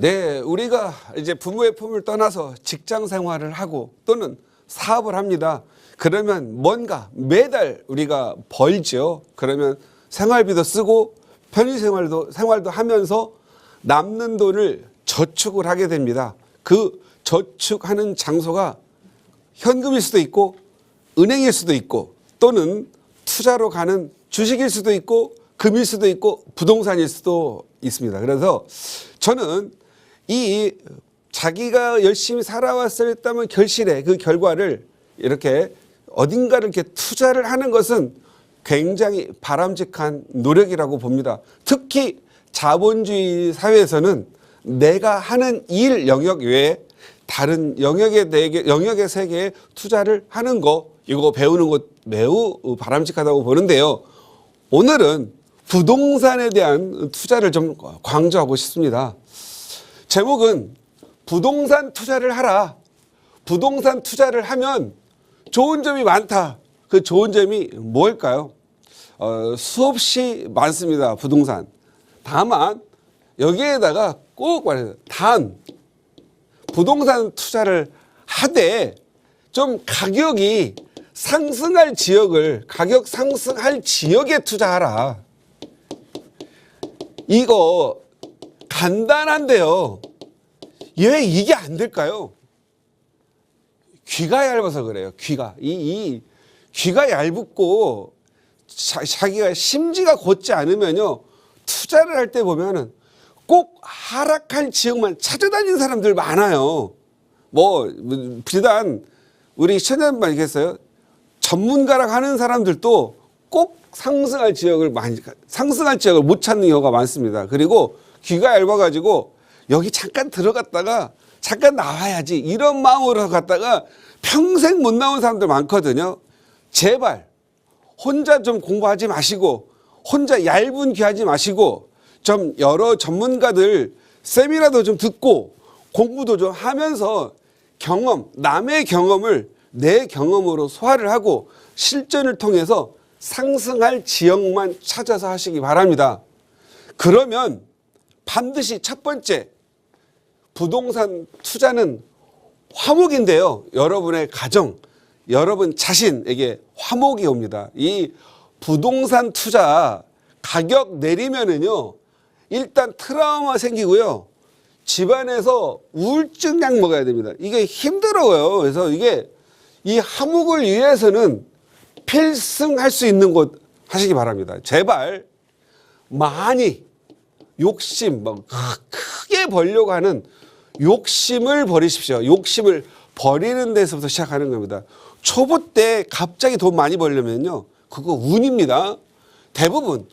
네, 우리가 이제 부모의 품을 떠나서 직장 생활을 하고 또는 사업을 합니다. 그러면 뭔가 매달 우리가 벌죠. 그러면 생활비도 쓰고 편의 생활도 생활도 하면서 남는 돈을 저축을 하게 됩니다. 그 저축하는 장소가 현금일 수도 있고 은행일 수도 있고 또는 투자로 가는 주식일 수도 있고 금일 수도 있고 부동산일 수도 있습니다. 그래서 저는 이 자기가 열심히 살아왔었다면 결실의 그 결과를 이렇게 어딘가를 이렇게 투자를 하는 것은 굉장히 바람직한 노력이라고 봅니다. 특히 자본주의 사회에서는 내가 하는 일 영역 외에 다른 영역에 대해 영역의 세계에 투자를 하는 거 이거 배우는 것 매우 바람직하다고 보는데요. 오늘은 부동산에 대한 투자를 좀 강조하고 싶습니다. 제목은 부동산 투자를 하라. 부동산 투자를 하면 좋은 점이 많다. 그 좋은 점이 뭘까요? 어, 수없이 많습니다. 부동산. 다만 여기에다가 꼭 말해요. 단 부동산 투자를 하되 좀 가격이 상승할 지역을 가격 상승할 지역에 투자하라. 이거 간단한데요. 왜 이게 안 될까요? 귀가 얇아서 그래요. 귀가 이, 이 귀가 얇고 자, 자기가 심지가 곧지 않으면요 투자를 할 때 보면은 꼭 하락할 지역만 찾아다니는 사람들 많아요. 뭐 비단 우리 시청자분 얘기했어요. 전문가라고 하는 사람들도 꼭 상승할 지역을 많이 상승할 지역을 못 찾는 경우가 많습니다. 그리고 귀가 얇아가지고 여기 잠깐 들어갔다가 잠깐 나와야지 이런 마음으로 갔다가 평생 못 나온 사람들 많거든요. 제발 혼자 좀 공부하지 마시고 혼자 얇은 귀 하지 마시고 좀 여러 전문가들 세미나도 좀 듣고 공부도 좀 하면서 경험, 남의 경험을 내 경험으로 소화를 하고 실전을 통해서 상승할 지역만 찾아서 하시기 바랍니다. 그러면 반드시 첫 번째 부동산 투자는 화목인데요. 여러분의 가정, 여러분 자신에게 화목이 옵니다. 이 부동산 투자 가격 내리면은요, 일단 트라우마 생기고요. 집안에서 우울증 약 먹어야 됩니다. 이게 힘들어요. 그래서 이게 이 화목을 위해서는 필승할 수 있는 곳 하시기 바랍니다. 제발 많이 욕심, 막 크게 벌려고 하는 욕심을 버리십시오. 욕심을 버리는 데서부터 시작하는 겁니다. 초보 때 갑자기 돈 많이 벌려면요. 그거 운입니다. 대부분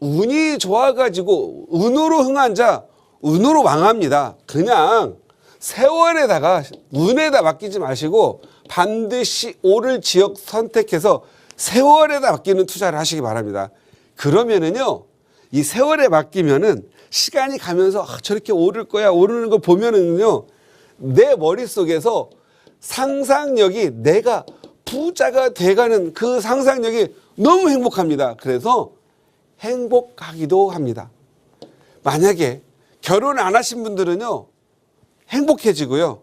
운이 좋아가지고 운으로 흥한 자 운으로 망합니다. 그냥 세월에다가 운에다 맡기지 마시고 반드시 오를 지역 선택해서 세월에다 맡기는 투자를 하시기 바랍니다. 그러면은요, 이 세월에 맡기면은 시간이 가면서 아, 저렇게 오를 거야 오르는 거 보면은요, 내 머릿속에서 상상력이 내가 부자가 돼가는 그 상상력이 너무 행복합니다. 그래서 행복하기도 합니다. 만약에 결혼 안 하신 분들은요, 행복해지고요.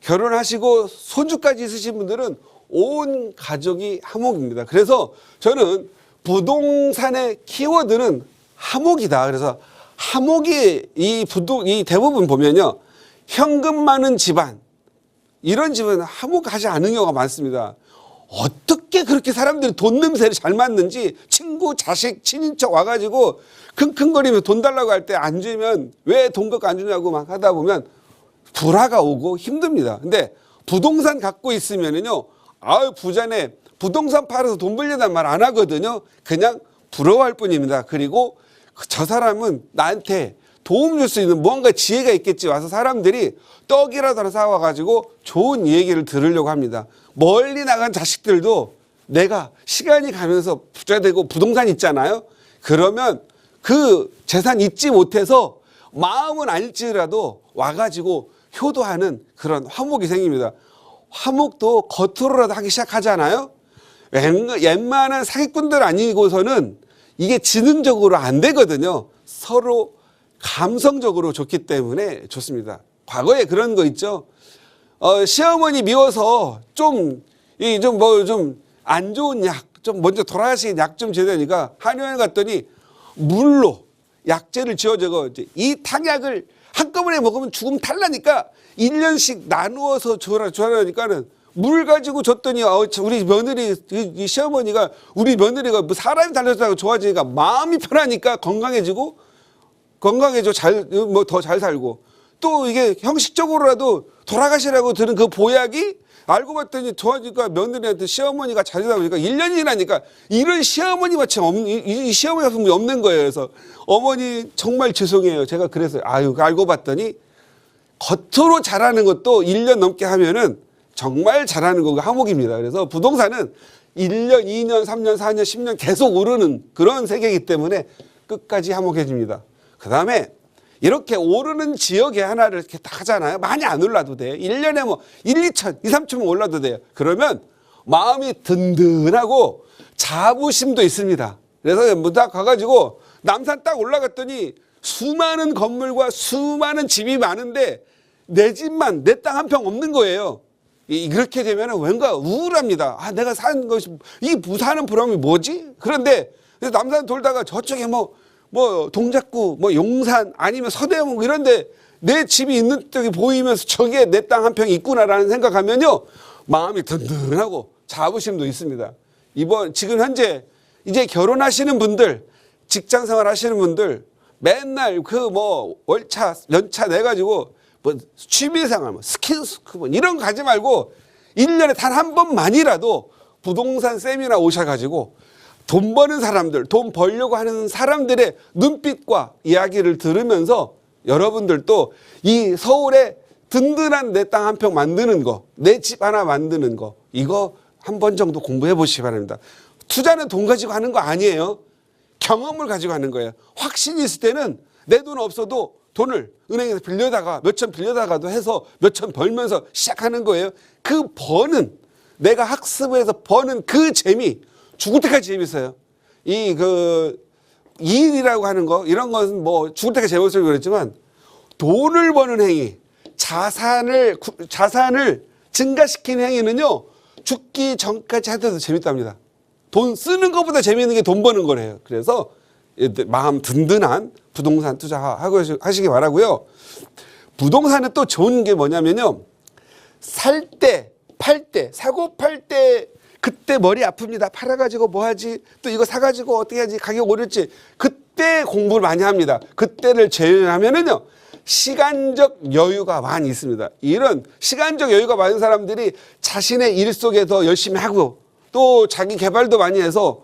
결혼하시고 손주까지 있으신 분들은 온 가족이 화목입니다. 그래서 저는 부동산의 키워드는 화목이다. 그래서 화목이 이 부동 이 대부분 보면요. 현금 많은 집안 이런 집은 화목하지 않은 경우가 많습니다. 어떻게 그렇게 사람들이 돈 냄새를 잘 맡는지 친구, 자식, 친인척 와가지고 킁킁거리며 돈 달라고 할 때 안 주면 왜 돈 갖고 안 주냐고 막 하다 보면 불화가 오고 힘듭니다. 근데 부동산 갖고 있으면은요, 아유, 부자네. 부동산 팔아서 돈 벌려단 말안 하거든요. 그냥 부러워할 뿐입니다. 그리고 저 사람은 나한테 도움 줄 수 있는 뭔가 지혜가 있겠지 와서 사람들이 떡이라도 사와가지고 좋은 얘기를 들으려고 합니다. 멀리 나간 자식들도 내가 시간이 가면서 부자 되고 부동산 있잖아요. 그러면 그 재산 잊지 못해서 마음은 알지라도 와가지고 효도하는 그런 화목이 생깁니다. 화목도 겉으로라도 하기 시작하잖아요. 웬- 웬만한 사기꾼들 아니고서는 이게 지능적으로 안 되거든요. 서로 감성적으로 좋기 때문에 좋습니다. 과거에 그런 거 있죠. 어, 시어머니 미워서 좀, 이, 좀 뭐, 좀 안 좋은 약, 좀 먼저 돌아가신 약 좀 제대니까 한의원 갔더니 물로 약재를 지어줘고 이제 이 탕약을 한꺼번에 먹으면 죽음 탈라니까 1년씩 나누어서 줘라, 줘라니까는 물 가지고 줬더니 어, 저 우리 며느리 이, 이 시어머니가 우리 며느리가 뭐 사람이 달려서 좋아지니까 마음이 편하니까 건강해지고 건강해져 잘 뭐 더 잘 살고 또 이게 형식적으로라도 돌아가시라고 드는 그 보약이 알고 봤더니 좋아지니까 며느리한테 시어머니가 잘되다 보니까 1년이 지나니까 이런 시어머니 마침 없는 이, 이 시어머니 같은 없는 거예요. 그래서 어머니 정말 죄송해요. 제가 그래서 아유 알고 봤더니 겉으로 잘하는 것도 1년 넘게 하면은 정말 잘하는 거가 항목입니다. 그래서 부동산은 1년, 2년, 3년, 4년, 10년 계속 오르는 그런 세계이기 때문에 끝까지 항목해집니다. 그 다음에 이렇게 오르는 지역에 하나를 이렇게 딱 하잖아요. 많이 안 올라도 돼요. 1년에 뭐 1, 2천, 2, 3천만 올라도 돼요. 그러면 마음이 든든하고 자부심도 있습니다. 그래서 뭐딱 가가지고 남산 딱 올라갔더니 수많은 건물과 수많은 집이 많은데 내 집만 내 땅 한 평 없는 거예요. 이- 그렇게 되면 왠가 우울합니다. 아, 내가 산 것이, 이 부사는 보람이 뭐지? 그런데 남산 돌다가 저쪽에 뭐, 뭐, 동작구, 뭐, 용산, 아니면 서대문 뭐 이런데 내 집이 있는 쪽이 보이면서 저기에 내 땅 한 평 있구나라는 생각하면요. 마음이 든든하고 자부심도 있습니다. 이번, 지금 현재 이제 결혼하시는 분들, 직장 생활 하시는 분들, 맨날 그 뭐 월차, 연차 내가지고 뭐 취미생활, 뭐 스킨스쿠버 뭐 이런 거 가지 말고 일년에 단 한 번만이라도 부동산 세미나 오셔가지고 돈 버는 사람들, 돈 벌려고 하는 사람들의 눈빛과 이야기를 들으면서 여러분들도 이 서울에 든든한 내 땅 한 평 만드는 거, 내 집 하나 만드는 거, 이거 한 번 정도 공부해 보시기 바랍니다. 투자는 돈 가지고 하는 거 아니에요. 경험을 가지고 하는 거예요. 확신이 있을 때는 내 돈 없어도 돈을 은행에서 빌려다가 몇천 빌려다가도 해서 몇천 벌면서 시작하는 거예요. 그 버는 내가 학습해서 버는 그 재미 죽을 때까지 재밌어요. 이그 일이라고 하는 거 이런 것은 뭐 죽을 때까지 재밌어요 그랬지만 돈을 버는 행위, 자산을 구- 자산을 증가시키는 행위는요 죽기 전까지 하더라도 재밌답니다. 돈 쓰는 것보다 재미있는 게 돈 버는 거래요. 그래서 마음 든든한 부동산 투자하고 하시기 바라고요. 부동산은 또 좋은 게 뭐냐면요. 살 때, 팔 때, 사고 팔 때 그때 머리 아픕니다. 팔아가지고 뭐 하지? 또 이거 사가지고 어떻게 하지? 가격 오를지. 그때 공부를 많이 합니다. 그때를 제외하면은요. 시간적 여유가 많이 있습니다. 이런 시간적 여유가 많은 사람들이 자신의 일 속에서 열심히 하고 또 자기 개발도 많이 해서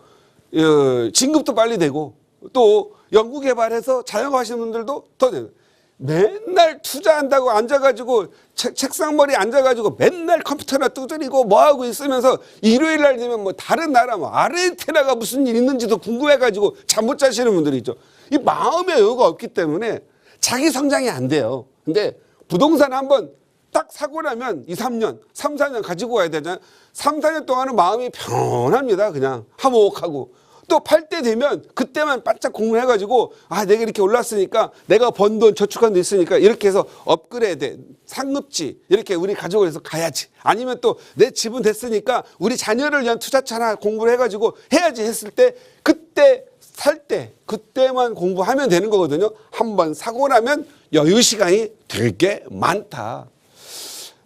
어, 진급도 빨리 되고 또 연구 개발해서 자영업 하시는 분들도 더 되는. 맨날 투자한다고 앉아가지고 책, 책상머리 앉아가지고 맨날 컴퓨터나 두드리고 뭐하고 있으면서 일요일 날 되면 뭐 다른 나라 뭐 아르헨티나가 무슨 일 있는지도 궁금해가지고 잠 못 자시는 분들이 있죠. 이 마음의 여유가 없기 때문에 자기 성장이 안 돼요. 근데 부동산 한번 딱 사고 나면 2, 3년, 3, 4년 가지고 가야 되잖아요. 3, 4년 동안은 마음이 편합니다. 그냥 화목하고. 또 팔 때 되면 그때만 바짝 공부해가지고 아 내가 이렇게 올랐으니까 내가 번 돈 저축한 돈 있으니까 이렇게 해서 업그레이드 상급지 이렇게 우리 가족을 해서 가야지. 아니면 또 내 집은 됐으니까 우리 자녀를 위한 투자차 하나 공부를 해가지고 해야지 했을 때 그때 살 때 그때만 공부하면 되는 거거든요. 한 번 사고 나면 여유 시간이 되게 많다.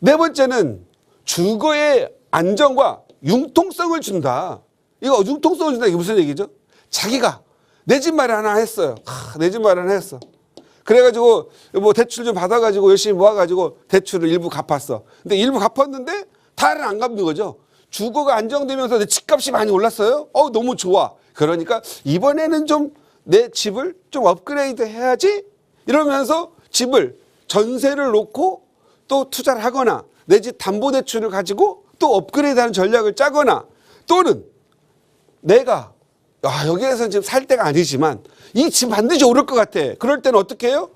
네 번째는 주거의 안정과 융통성을 준다. 이거 융통성을 준다. 이게 무슨 얘기죠? 자기가 내 집 마련 하나 했어요. 내집 마련 했어. 그래가지고 뭐 대출 좀 받아가지고 열심히 모아가지고 대출을 일부 갚았어. 근데 일부 갚았는데 다른 안 갚는 거죠. 주거가 안정되면서 내 집값이 많이 올랐어요. 어 너무 좋아. 그러니까 이번에는 좀 내 집을 좀 업그레이드 해야지 이러면서 집을 전세를 놓고 또 투자를 하거나 내 집 담보대출을 가지고 또 업그레이드하는 전략을 짜거나 또는 내가 아, 여기에서 지금 살 때가 아니지만 이 집 반드시 오를 것 같아. 그럴 때는 어떻게 해요?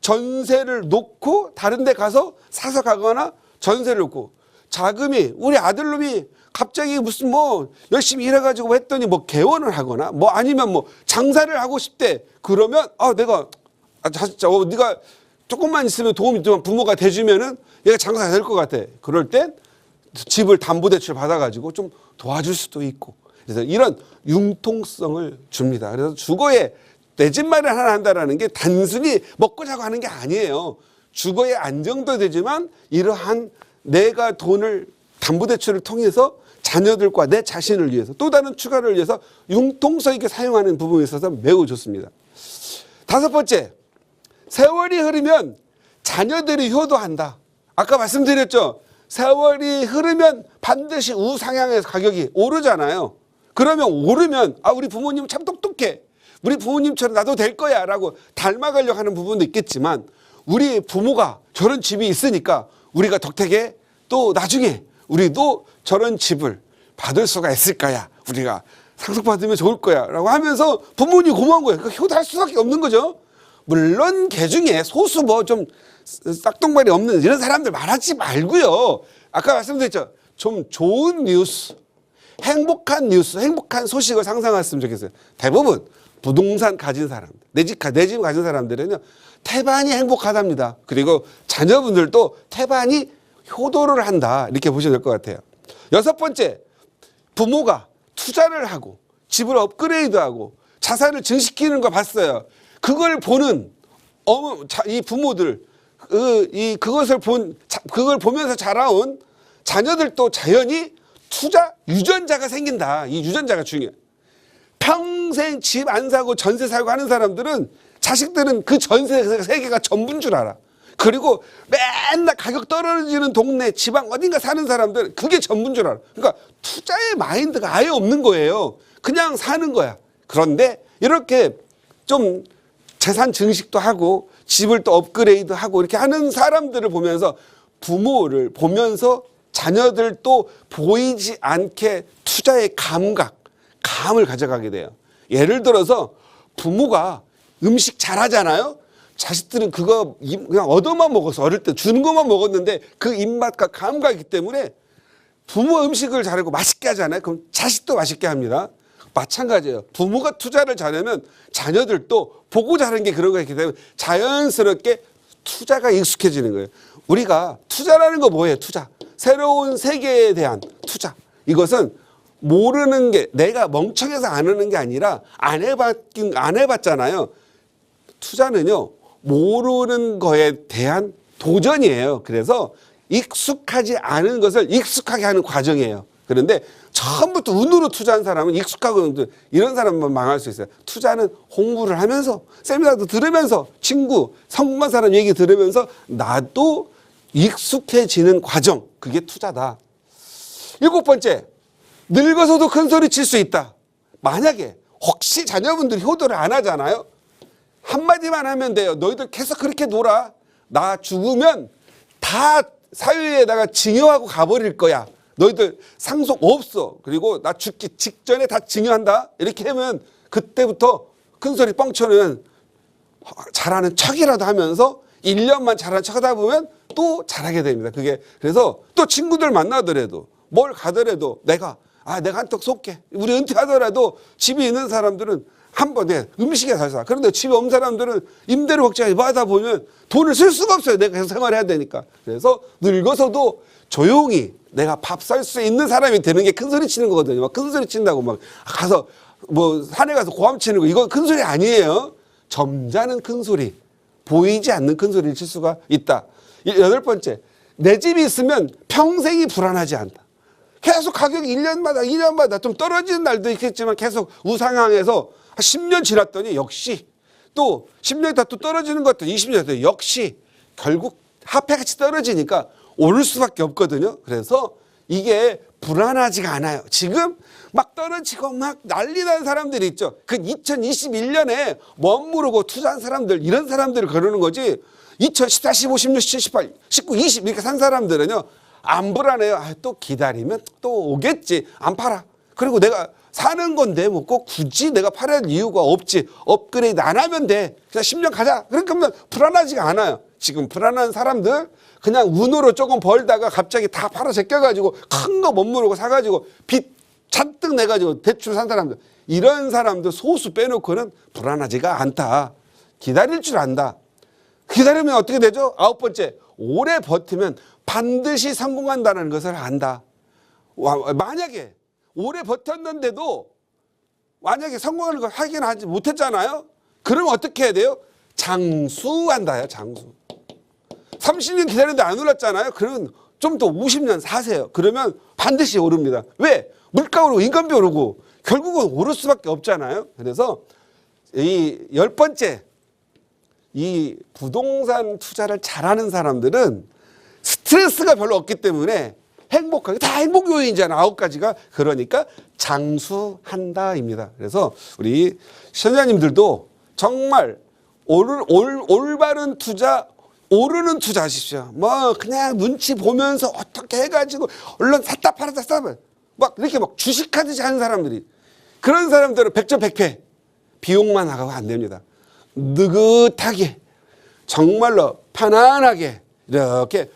전세를 놓고 다른 데 가서 사서 가거나 전세를 놓고 자금이 우리 아들놈이 갑자기 무슨 뭐 열심히 일해가지고 했더니 뭐 개원을 하거나 뭐 아니면 뭐 장사를 하고 싶대. 그러면 아 내가 아, 진짜 어, 네가 조금만 있으면 도움이 좀 부모가 돼주면은 얘가 장사가 될것 같아. 그럴 땐 집을 담보대출 받아가지고 좀 도와줄 수도 있고. 그래서 이런 융통성을 줍니다. 그래서 주거에 마련 하나 한다라는 게 단순히 먹고 자고 하는 게 아니에요. 주거에 안정도 되지만 이러한 내가 돈을 담보대출을 통해서 자녀들과 내 자신을 위해서 또 다른 추가를 위해서 융통성 있게 사용하는 부분에 있어서 매우 좋습니다. 다섯 번째, 세월이 흐르면 자녀들이 효도한다. 아까 말씀드렸죠. 세월이 흐르면 반드시 우상향해서 가격이 오르잖아요. 그러면 오르면 아 우리 부모님 참 똑똑해. 우리 부모님처럼 나도 될 거야 라고 닮아가려고 하는 부분도 있겠지만 우리 부모가 저런 집이 있으니까 우리가 덕택에 또 나중에 우리도 저런 집을 받을 수가 있을 거야. 우리가 상속받으면 좋을 거야 라고 하면서 부모님 고마운 거예요. 그 효도할 수밖에 없는 거죠. 물론 개 중에 소수 뭐 좀 싹동발이 없는 이런 사람들 말하지 말고요. 아까 말씀드렸죠. 좀 좋은 뉴스, 행복한 뉴스, 행복한 소식을 상상했으면 좋겠어요. 대부분 부동산 가진 사람들, 내집 내 집 가진 사람들은요 태반이 행복하답니다. 그리고 자녀분들도 태반이 효도를 한다 이렇게 보시면 될것 같아요. 여섯 번째 부모가 투자를 하고 집을 업그레이드하고 자산을 증식시키는 거 봤어요. 그걸 보는 어머 자, 이 부모들 그, 이 그것을 본 자, 그걸 보면서 자라온 자녀들도 자연히 투자 유전자가 생긴다. 이 유전자가 중요해. 평생 집 안 사고 전세 살고 하는 사람들은 자식들은 그 전세 세계가 전부인 줄 알아. 그리고 맨날 가격 떨어지는 동네 지방 어딘가 사는 사람들 그게 전부인 줄 알아. 그러니까 투자의 마인드가 아예 없는 거예요. 그냥 사는 거야. 그런데 이렇게 좀 재산 증식도 하고 집을 또 업그레이드 하고 이렇게 하는 사람들을 보면서 부모를 보면서 자녀들도 보이지 않게 투자의 감각, 감을 가져가게 돼요. 예를 들어서 부모가 음식 잘하잖아요. 자식들은 그거 입- 그냥 얻어만 먹어서 어릴 때 주는 것만 먹었는데 그 입맛과 감각이기 때문에 부모 음식을 잘하고 맛있게 하잖아요. 그럼 자식도 맛있게 합니다. 마찬가지예요. 부모가 투자를 잘하면 자녀들도 보고 자라는 게 그런 거기 때문에 자연스럽게 투자가 익숙해지는 거예요. 우리가 투자라는 거 뭐예요? 투자. 새로운 세계에 대한 투자. 이것은 모르는 게 내가 멍청해서 안 하는 게 아니라 안 해봤긴 안 해봤잖아요. 투자는요 모르는 거에 대한 도전이에요. 그래서 익숙하지 않은 것을 익숙하게 하는 과정이에요. 그런데 처음부터 운으로 투자한 사람은 익숙하고 이런 사람만 망할 수 있어요. 투자는 공부를 하면서 세미나도 들으면서 친구 성공한 사람 얘기 들으면서 나도 익숙해지는 과정 그게 투자다. 일곱 번째 늙어서도 큰 소리 칠 수 있다. 만약에 혹시 자녀분들이 효도를 안 하잖아요. 한마디만 하면 돼요. 너희들 계속 그렇게 놀아. 나 죽으면 다 사회에다가 징여하고 가버릴 거야. 너희들 상속 없어. 그리고 나 죽기 직전에 다 징여한다. 이렇게 하면 그때부터 큰 소리 뻥쳐는 잘하는 척이라도 하면서 1년만 잘하는 척 하다 보면 또 잘하게 됩니다. 그게 그래서 또 친구들 만나더라도 뭘 가더라도 내가 아 내가 한턱 쏠게. 우리 은퇴하더라도 집이 있는 사람들은 한 번에 음식에 살사. 그런데 집에 없는 사람들은 임대료 걱정이 하다 보면 돈을 쓸 수가 없어요. 내가 계속 생활해야 되니까. 그래서 늙어서도 조용히 내가 밥 살 수 있는 사람이 되는 게 큰 소리 치는 거거든요. 막 큰 소리 친다고 막 가서 뭐 산에 가서 고함 치는 거 이거 큰 소리 아니에요. 점잖은 큰 소리. 보이지 않는 큰 소리를 칠 수가 있다. 이- 여덟 번째, 내 집이 있으면 평생이 불안하지 않다. 계속 가격이 1년마다, 2년마다 좀 떨어지는 날도 있겠지만 계속 우상향해서 한 10년 지났더니 역시 또 10년 있다 또 떨어지는 것도 20년 있다 역시 결국 화폐같이 떨어지니까 오를 수밖에 없거든요. 그래서 이게 불안하지가 않아요. 지금 막 떨어지고 막 난리 난 사람들 이 있죠. 그 2021년에 멋모르고 투자한 사람들, 이런 사람들을 거르는 거지. 2014, 15, 16, 17, 18, 19, 20 이렇게 산 사람들은요. 안 불안해요. 아, 또 기다리면 또 오겠지. 안 팔아. 그리고 내가 사는 건데 뭐꼭 굳이 내가 팔아야 할 이유가 없지. 업그레이드 안 하면 돼. 그냥 10년 가자. 그러니까 불안하지가 않아요. 지금 불안한 사람들 그냥 운으로 조금 벌다가 갑자기 다 팔아 제껴가지고 큰 거 못 모르고 사가지고 빚 잔뜩 내가지고 대출 산 사람들 이런 사람들 소수 빼놓고는 불안하지가 않다. 기다릴 줄 안다. 기다리면 어떻게 되죠? 아홉 번째, 오래 버티면 반드시 성공한다는 것을 안다. 와, 만약에 오래 버텼는데도 만약에 성공하는 걸 확인하지 못했잖아요? 그러면 어떻게 해야 돼요? 장수한다요, 장수. 30년 기다렸는데 안 올랐잖아요? 그러면 좀 더 50년 사세요. 그러면 반드시 오릅니다. 왜? 물가 오르고 인건비 오르고 결국은 오를 수밖에 없잖아요. 그래서 이 열 번째, 이 부동산 투자를 잘하는 사람들은 스트레스가 별로 없기 때문에 행복하게 다 행복 요인이잖아 아홉 가지가 그러니까 장수한다입니다. 그래서 우리 시청자님들도 정말 올, 올, 올바른 투자 오르는 투자하십시오. 뭐 그냥 눈치 보면서 어떻게 해가지고 얼른 샀다 팔았다 샀다 막 이렇게 막 주식하듯이 하는 사람들이 그런 사람들은 백전백패 비용만 나가고 안 됩니다. 느긋하게 정말로 편안하게 이렇게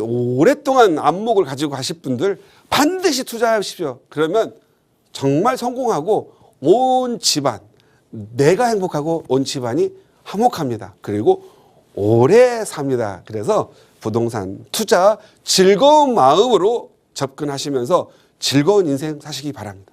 오랫동안 안목을 가지고 가실 분들 반드시 투자하십시오. 그러면 정말 성공하고 온 집안 내가 행복하고 온 집안이 화목합니다. 그리고 오래 삽니다. 그래서 부동산 투자 즐거운 마음으로 접근하시면서 즐거운 인생 사시기 바랍니다.